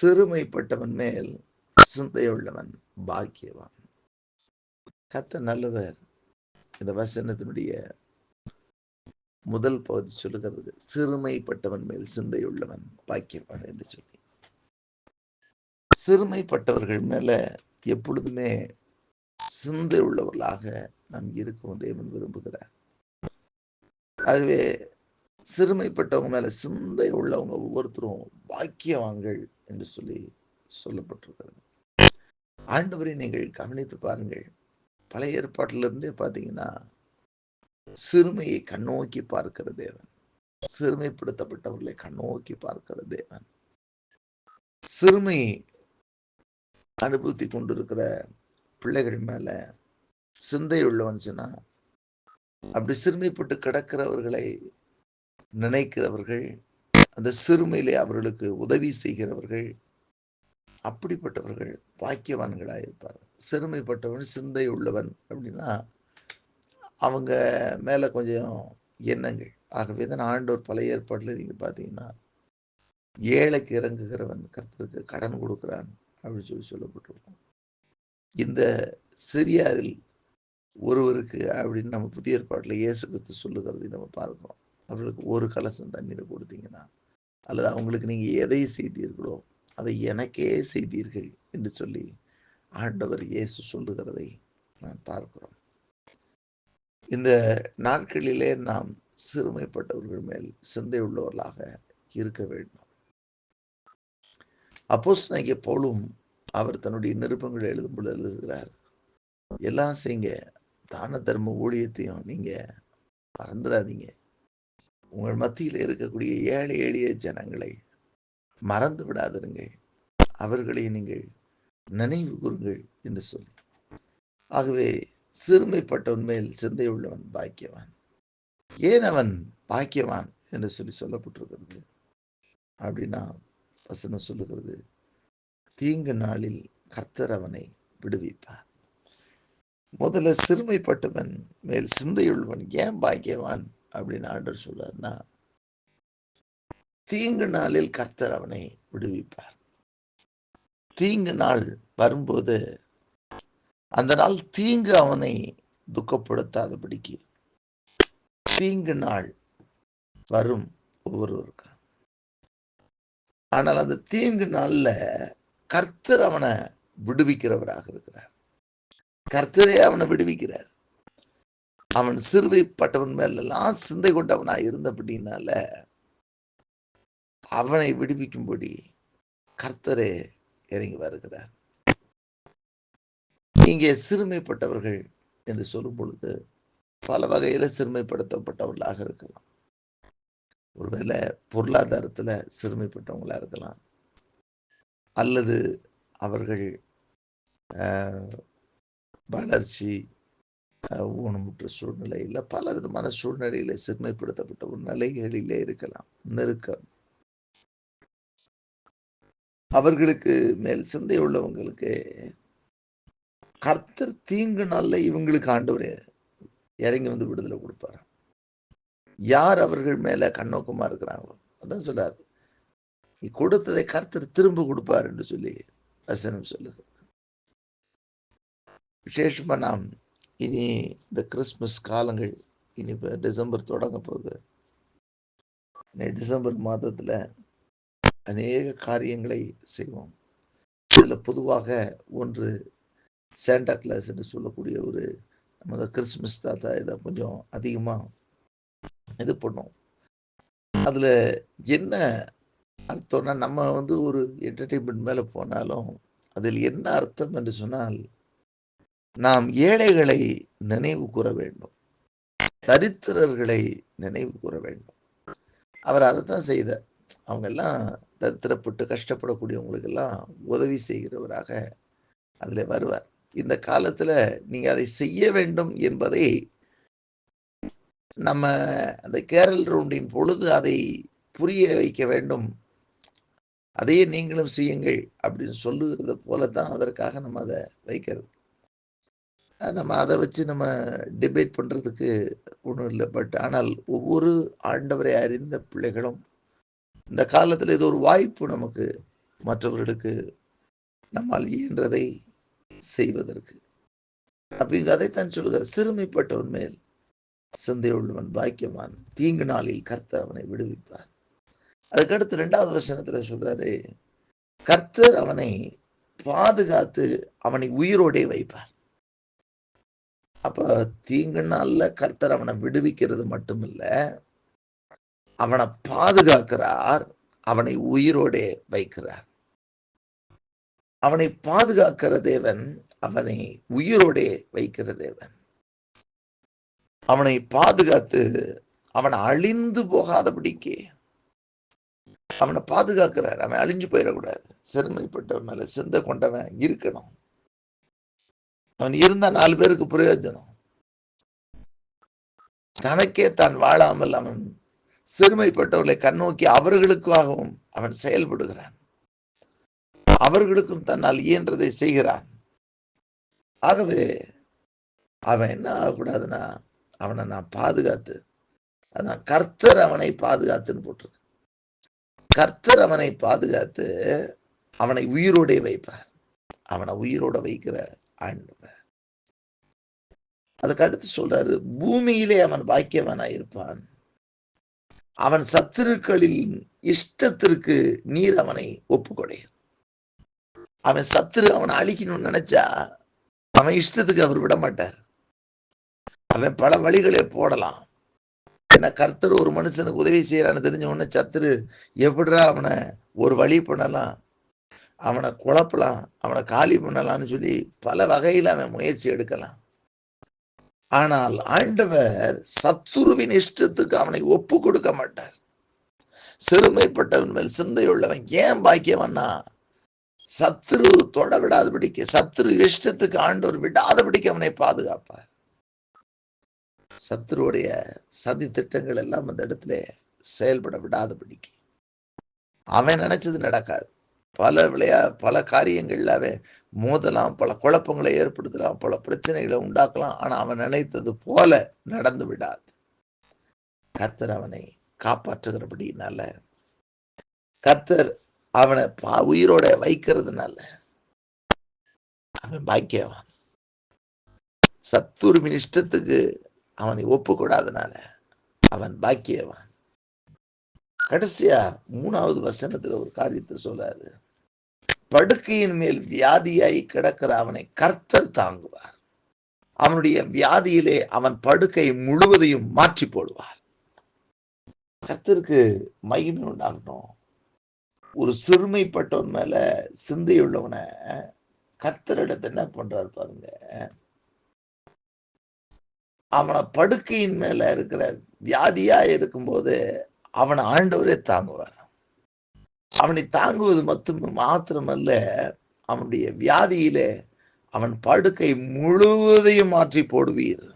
சிறுமைப்பட்டவன் மேல் சிந்தையுள்ளவன் பாக்கியவான். கத்த நல்லவர். இந்த வசனத்தினுடைய முதல் பகுதி சொல்லுகிறது சிறுமைப்பட்டவன் மேல் சிந்தையுள்ளவன் பாக்கியவான் என்று சொல்லி. சிறுமைப்பட்டவர்கள் மேல எப்பொழுதுமே சிந்தை உள்ளவர்களாக நாம் இருக்கும் தேவன் விரும்புகிறார். ஆகவே சிறுமைப்பட்டவங்க மேல சிந்தை உள்ளவங்க ஒவ்வொருத்தரும் பாக்கியவான்கள் என்று சொல்லி சொல்லப்பட்டிருக்கிறது. ஆண்டவரை நீங்கள் கவனித்து பாருங்கள். பழைய ஏற்பாட்டிலிருந்தே பார்த்தீங்கன்னா சிறுமையை கண்ணோக்கி பார்க்கிற தேவன். சிறுமைப்படுத்தப்பட்டவர்களை கண்ணோக்கி பார்க்கிற தேவன். சிறுமை அனுபவித்து கொண்டிருக்கிற பிள்ளைகள் மேல சிந்தை உள்ளவன் சொன்னா அப்படி சிறுமைப்பட்டு கிடக்கிறவர்களை நினைக்கிறவர்கள் அந்த சிறுமையிலே அவர்களுக்கு உதவி செய்கிறவர்கள் அப்படிப்பட்டவர்கள் பாக்கியவான்களாக இருப்பார். சிறுமைப்பட்டவன் சிந்தை உள்ளவன் அப்படின்னா அவங்க மேலே கொஞ்சம் எண்ணங்கள். ஆகவே தான் ஆண்டோர் பழைய ஏற்பாட்டில் நீங்கள் பார்த்தீங்கன்னா ஏழைக்கு இறங்குகிறவன் கர்த்தருக்கு கடன் கொடுக்குறான் அப்படின்னு சொல்லி சொல்லப்பட்டிருக்கும். இந்த சிரியாவில் ஒருவருக்கு அப்படின்னு நம்ம புதிய ஏற்பாட்டில் இயேசு கிறிஸ்து சொல்லுகிறதை நம்ம பார்க்கிறோம். அவர்களுக்கு ஒரு கலசம் தண்ணீரை கொடுத்தீங்கன்னா அல்லது அவங்களுக்கு நீங்க எதை செய்தீர்களோ அதை எனக்கே செய்தீர்கள் என்று சொல்லி ஆண்டவர் இயேசு சொல்லுகிறதை நான் பார்க்கிறோம். இந்த நாட்களிலே நாம் சிறுமைப்பட்டவர்கள் மேல் சிந்தை உள்ளவர்களாக இருக்க வேண்டும். அப்போஸ் போலும் அவர் தன்னுடைய நிருப்பங்களை எழுதும்போது எழுதுகிறார் எல்லாம் செய்யுங்க தான தர்ம ஊழியத்தையும் நீங்க மறந்துடாதீங்க. உங்கள் மத்தியில் இருக்கக்கூடிய ஏழை எளிய ஜனங்களை மறந்து விடாதிருங்கள். அவர்களை நீங்கள் நினைவு கூறுங்கள் என்று சொல்லி. ஆகவே சிறுமைப்பட்டவன் மேல் சிந்தை உள்ளவன் பாக்கியவான். ஏன் அவன் பாக்கியவான் என்று சொல்லி சொல்லப்பட்டிருக்கிறது? அப்படின்னா வசனம் சொல்லுகிறது தீங்கு நாளில் கர்த்தர் அவனை விடுவிப்பார். முதல்ல சிறுமைப்பட்டவன் மேல் சிந்தையுள்ளவன் ஏன் பாக்கியவான்? அப்படின்னு ஆண்டர் சொல்றாருன்னா தீங்கு நாளில் கர்த்தர் அவனை விடுவிப்பார். தீங்கு நாள் வரும்போது அந்த நாள் தீங்கு அவனை துக்கப்படுத்தாதபடிக்கு தீங்கு நாள் வரும் ஒவ்வொருவருக்கும். ஆனால் அந்த தீங்கு நாள்ல கர்த்தர் அவனை விடுவிக்கிறவராக இருக்கிறார். கர்த்தரே அவனை விடுவிக்கிறார். அவன் சிறுவைப்பட்டவன் மேலெல்லாம் சிந்தை கொண்டவனா இருந்தபடினால அவனை விடுவிக்கும்படி கர்த்தரே இறங்கி வருகிறார். இங்கே சிறுமைப்பட்டவர்கள் என்று சொல்லும் பொழுது பல வகையில் சிறுமைப்படுத்தப்பட்டவர்களாக இருக்கலாம். ஒருவேளை பொருளாதாரத்துல சிறுமைப்பட்டவங்களா இருக்கலாம். அல்லது அவர்கள் ஆஹ், வளர்ச்சி ஊனமுற்ற சூழ்நிலையில பல விதமான சூழ்நிலையில சிறுமைப்படுத்தப்பட்ட ஒரு நிலைகளிலே இருக்கலாம். நெருக்கம். அவர்களுக்கு மேல் சிந்தை உள்ளவங்களுக்கு கர்த்தர் தீங்கு நாள்ல இவங்களுக்கு ஆண்டவர் இறங்கி வந்து விடுதலை கொடுப்பார். யார் அவர்கள் மேல கண்ணோக்கமா இருக்கிறாங்களோ அதான் சொல்லாது. நீ கொடுத்ததை கர்த்தர் திரும்ப கொடுப்பார் என்று சொல்லி வசனம் சொல்லுது. விசேஷமா நாம் இனி இந்த கிறிஸ்மஸ் காலங்கள் இனி இப்போ டிசம்பர் தொடங்க போகுது. இனி டிசம்பர் மாதத்துல அநேக காரியங்களை செய்வோம். இதில் பொதுவாக ஒன்று சாண்டா கிளாஸ் என்று சொல்லக்கூடிய ஒரு நம்ம கிறிஸ்மஸ் தாத்தா இதை கொஞ்சம் அதிகமாக இது பண்ணோம் அதில் என்ன அர்த்தம்னா நம்ம வந்து ஒரு என்டர்டெயின்மெண்ட் மேலே போனாலும் அதில் என்ன அர்த்தம் என்று சொன்னால் நாம் ஏழைகளை நினைவு கூற வேண்டும். தரித்திரர்களை நினைவு கூற வேண்டும். அவர் அதை தான் செய்தார். அவங்க எல்லாம் தரித்திரப்பட்டு கஷ்டப்படக்கூடியவங்களுக்கு எல்லாம் உதவி செய்கிறவராக அதில் வருவார். இந்த காலத்தில் நீங்கள் அதை செய்ய வேண்டும் என்பதை நம்ம அந்த கேரல் ரவுண்டின் பொழுது அதை புரிய வைக்க வேண்டும். அதையே நீங்களும் செய்யுங்கள் அப்படின்னு சொல்லுகிறது போல தான் அதற்காக நம்ம அதை வைக்கிறது. நம்ம அதை வச்சு நம்ம டிபேட் பண்ணுறதுக்கு ஒன்றும் இல்லை. பட் ஆனால் ஒவ்வொரு ஆண்டவரை அறிந்த பிள்ளைகளும் இந்த காலத்தில் இது ஒரு வாய்ப்பு நமக்கு மற்றவர்களுக்கு நம்மால் இயன்றதை செய்வதற்கு. அப்படிங்க அதைத்தான் சொல்லுகிற சிறுமைப்பட்டவன் மேல் சிந்தையுள்ளவன் பாக்கியவான். தீங்கு நாளில் கர்த்தர் அவனை விடுவிப்பார். அதுக்கடுத்து ரெண்டாவது வசனத்தில் சொல்றாரு கர்த்தர் அவனை பாதுகாத்து அவனை உயிரோடே வைப்பார். அப்ப தீங்கு நாள்ல கர்த்தர் அவனை விடுவிக்கிறது மட்டுமில்ல அவனை பாதுகாக்கிறார் அவனை உயிரோடே வைக்கிறார். அவனை பாதுகாக்கிற தேவன் அவனை உயிரோடே வைக்கிற தேவன். அவனை பாதுகாத்து அவனை அழிந்து போகாதபடிக்கு அவனை பாதுகாக்கிறார். அவன் அழிஞ்சு போயிடக்கூடாது. சிறுமைப்பட்டவன் மேல சிந்த கொண்டவன் இருக்கணும். அவன் இருந்தா நாலு பேருக்கு பிரயோஜனம். தனக்கே தான் வாழாமல் அவன் சிறுமைப்பட்டவர்களை கண்ணோக்கி அவர்களுக்காகவும் அவன் செயல்படுகிறான். அவர்களுக்கும் தன்னால் இயன்றதை செய்கிறான். ஆகவே அவன் என்ன ஆகக்கூடாதுன்னா அவனை நான் பாதுகாத்து அதான் கர்த்தர் அவனை பாதுகாத்துன்னு போட்டிருக்கு கர்த்தர் அவனை பாதுகாத்து அவனை உயிரோடே வைப்பார். அவனை உயிரோட வைக்கிற ஆண்டவர் அதுக்கு அடுத்து சொல்றாரு பூமியிலே அவன் பாக்கியவனாய் இருப்பான். அவன் சத்துருக்களின் இஷ்டத்திற்கு நீர் அவனை ஒப்புக்கொடை. அவன் சத்துரு அவனை அழிக்கணும்னு நினைச்சா அவன் இஷ்டத்துக்கு அவர் விட மாட்டார். அவன் பல வழிகளை போடலாம். ஏன்னா கர்த்தர் ஒரு மனுஷனுக்கு உதவி செய்யறான்னு தெரிஞ்ச உடனே சத்துரு எப்படிடா அவனை ஒரு வழி பண்ணலாம்? அவனை குழப்பலாம் அவனை காலி பண்ணலாம்னு சொல்லி பல வகையில் அவன் முயற்சி எடுக்கலாம். ஆனால் ஆண்டவர் சத்துருவின் இஷ்டத்துக்கு அவனை ஒப்பு கொடுக்க மாட்டார். சிறுமைப்பட்டவன் மேல் சிந்தையுள்ளவன் ஏன் பாக்கியவன்னா சத்துரு தொட விடாதபடிக்கு சத்துரு இஷ்டத்துக்கு ஆண்டவர் விடாதபடிக்கு அவனை பாதுகாப்பார். சத்துருடைய சதி திட்டங்கள் எல்லாம் அந்த இடத்துல செயல்பட விடாதபடிக்கு. அவன் நினைச்சது நடக்காது. பல விளையா பல காரியங்கள்ல அவன் மோதலாம் பல குழப்பங்களை ஏற்படுத்தலாம் பல பிரச்சனைகளை உண்டாக்கலாம். ஆனா அவன் நினைத்தது போல நடந்து விடாது. கர்த்தர் அவனை காப்பாற்றுகிறபடினால கர்த்தர் அவனை பா உயிரோட வைக்கிறதுனால. அவன் பாக்கியவான். சத்துருவின் இஷ்டத்துக்கு அவனை ஒப்புக்கூடாதனால அவன் பாக்கியவான். கடைசியா மூணாவது வசனத்துல ஒரு காரியத்தை சொல்லாரு படுக்கையின் மேல் வியாதியாய் கிடக்கிற அவனை கர்த்தர் தாங்குவார். அவனுடைய வியாதியிலே அவன் படுக்கை முழுவதையும் மாற்றி போடுவார். கர்த்தருக்கு மகிமை உண்டாகணும் ஒரு சிறுமைப்பட்டவன் மேல சிந்தையுள்ளவனை கர்த்தரிடத்தை என்ன பண்றாரு பாருங்க. அவனை படுக்கையின் மேல இருக்கிற வியாதியா இருக்கும்போது அவனை ஆண்டவரே தாங்குவார். அவனை தாங்குவது மட்டும் மாத்திரமல்ல அவனுடைய வியாதியிலே அவன் படுக்கை முழுவதையும் மாற்றி போடுவீர்.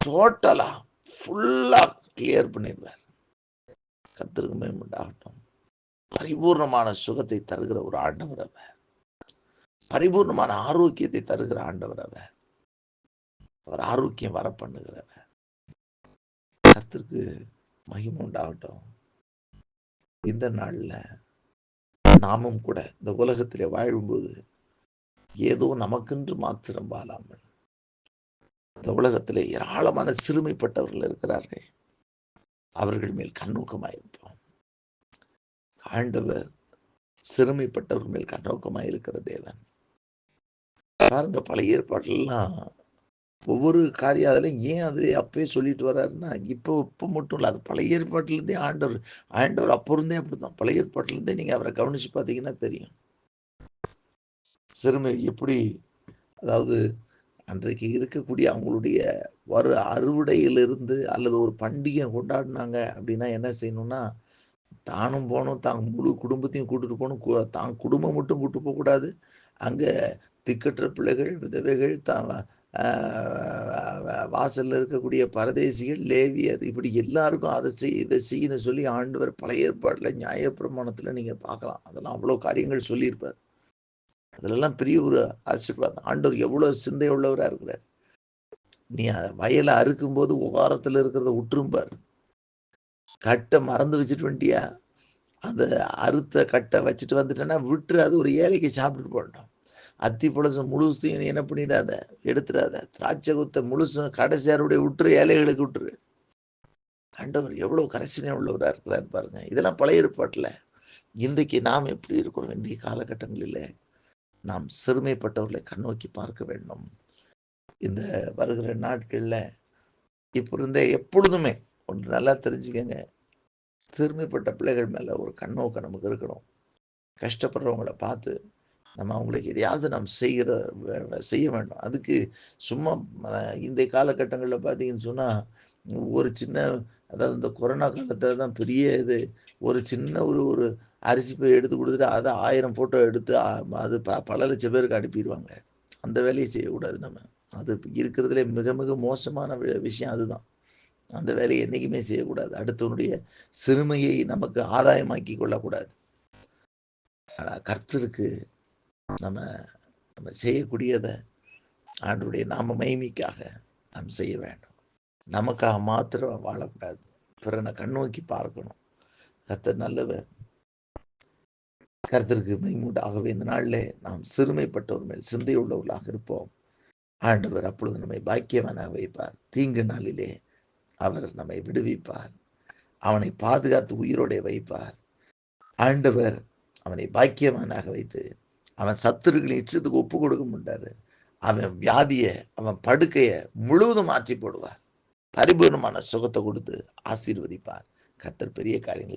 டோட்டலா ஃபுல்லா கிளியர் பண்ணிடுவார். கத்திற்கு மேம்பட்டாகட்டும் பரிபூர்ணமான சுகத்தை தருகிற ஒரு ஆண்டவர் அவர். பரிபூர்ணமான ஆரோக்கியத்தை தருகிற ஆண்டவர் அவர். அவர் ஆரோக்கியம் வர பண்ணுகிறவர் கத்திற்கு மகிமை உண்டாகட்டும். இந்த நாள்ல நாமும் கூட இந்த உலகத்திலே வாழும்போது ஏதோ நமக்கென்று மாத்திரம் வாழாமல் இந்த உலகத்தில் ஏராளமான சிறுமைப்பட்டவர்கள் இருக்கிறார்கள். அவர்கள் மேல் கண்ணோக்கமாயிருப்போம் ஆண்டவர் சிறுமைப்பட்டவர்கள் மேல் கண்ணோக்கமாயிருக்கிற தேவன். பாருங்க பழைய ஏற்பாடுலாம் ஒவ்வொரு காரியம் அதில் ஏன் அது அப்பயே சொல்லிட்டு வர்றாருன்னா இப்போ இப்போ மட்டும் இல்லை. அது பழைய ஏற்பாட்டிலேருந்தே ஆண்டவர் ஆண்டவர் அப்போ இருந்தே அப்படிதான் பழைய ஏற்பாட்டிலேருந்தே நீங்கள் அவரை கவனித்து பார்த்தீங்கன்னா தெரியும். சிறுமை எப்படி அதாவது அன்றைக்கு இருக்கக்கூடிய அவங்களுடைய வரு அறுவடையிலிருந்து அல்லது ஒரு பண்டிகை கொண்டாடினாங்க அப்படின்னா என்ன செய்யணும்னா தானும் போகணும் தாங்க முழு குடும்பத்தையும் கூட்டிட்டு போகணும். தான் குடும்பம் மட்டும் கூட்டு போகக்கூடாது. அங்கே திக்கற்ற பிள்ளைகள் விதவைகள் தான் வாசலில் இருக்கக்கூடிய பரதேசிகள் லேவியர் இப்படி எல்லாருக்கும் அதை செய் இதை செய்யணும் சொல்லி ஆண்டவர் பழைய ஏற்பாட்டில் நியாயப்பிரமாணத்தில் நீங்கள் பார்க்கலாம். அதெல்லாம் அவ்வளோ காரியங்கள் சொல்லியிருப்பார். அதிலெல்லாம் பெரிய ஒரு ஆசீர்வாதம். ஆண்டவர் எவ்வளோ சிந்தை உள்ளவராக இருக்கிறார். நீ அதை வயலை அறுக்கும்போது ஓரத்தில் இருக்கிறத உற்றும்பார் கட்டை மறந்து வச்சுட்டு வந்துட்டியா அந்த அறுத்த கட்டை வச்சுட்டு வந்துட்டேன்னா விட்டுரு அது ஒரு ஏழைக்கு சாப்பிட்டுட்டு போட்டோம் அத்தி பழசம் முழுசையும் என்ன பண்ணிடாத? எடுத்துடாத. திராட்சை குத்த முழுசும் கடைசியாருடைய விட்டுரு ஏழைகளுக்கு விட்டுரு ஆண்டவர் எவ்வளோ கரைசினே உள்ளவராக இருக்கிறார் பாருங்க. இதெல்லாம் பழைய ஏற்பாட்டில். இன்றைக்கு நாம் எப்படி இருக்கிறோம்? இன்றைய காலகட்டங்களில் நாம் சிறுமைப்பட்டவர்களை கண்ணோக்கி பார்க்க வேண்டும். இந்த வருகிற நாட்களில் இப்போ இருந்த எப்பொழுதுமே ஒன்று நல்லா தெரிஞ்சுக்கங்க. சிறுமைப்பட்ட பிள்ளைகள் மேலே ஒரு கண்ணோக்கம் நமக்கு இருக்கணும். கஷ்டப்படுறவங்கள பார்த்து நம்ம அவங்களுக்கு எதையாவது நாம் செய்கிற வே- செய்ய வேண்டும். அதுக்கு சும்மா இந்த காலகட்டங்களில் பார்த்தீங்கன்னு சொன்னால் ஒரு சின்ன அதாவது இந்த கொரோனா காலத்தில் தான் பெரிய இது ஒரு சின்ன ஒரு ஒரு அரிசி போய் எடுத்து கொடுத்துட்டு அதை ஆயிரம் ஃபோட்டோ எடுத்து அது ப பல லட்சம் பேருக்கு அனுப்பிடுவாங்க. அந்த வேலையை செய்யக்கூடாது நம்ம. அது இருக்கிறதுலே மிக மிக மோசமான விஷயம் அதுதான். அந்த வேலையை என்றைக்குமே செய்யக்கூடாது. அடுத்தவனுடைய சிறுமையை நமக்கு ஆதாயமாக்கி கொள்ளக்கூடாது. ஆனால் கர்த்தருக்கு நம்ம நம்ம செய்யக்கூடியதை ஆண்டுடைய நாம மகிமைக்காக நாம் செய்ய வேண்டும். நமக்காக மாத்திரம் வாழக்கூடாது. பிறனை கண்ணோக்கி பார்க்கணும். கர்த்தர் நல்லவர். கர்த்தருக்கு மைமூண்டாகவே இந்த நாளிலே நாம் சிறுமைப்பட்டவர் மேல் சிந்தையுள்ளவர்களாக இருப்போம். ஆண்டவர் அப்பொழுது நம்மை பாக்கியவனாக வைப்பார். தீங்கு நாளிலே அவர் நம்மை விடுவிப்பார். அவனை பாதுகாத்து உயிரோடே வைப்பார். ஆண்டவர் அவனை பாக்கியவானாக வைத்து அவன் சத்துருக்களின் இச்சத்துக்கு ஒப்பு கொடுக்க மாட்டாரு. அவன் வியாதியை அவன் படுக்கையை முழுவதும் மாற்றி போடுவார். பரிபூர்ணமான சுகத்தை கொடுத்து ஆசீர்வதிப்பார். கத்தர் பெரிய காரியங்களை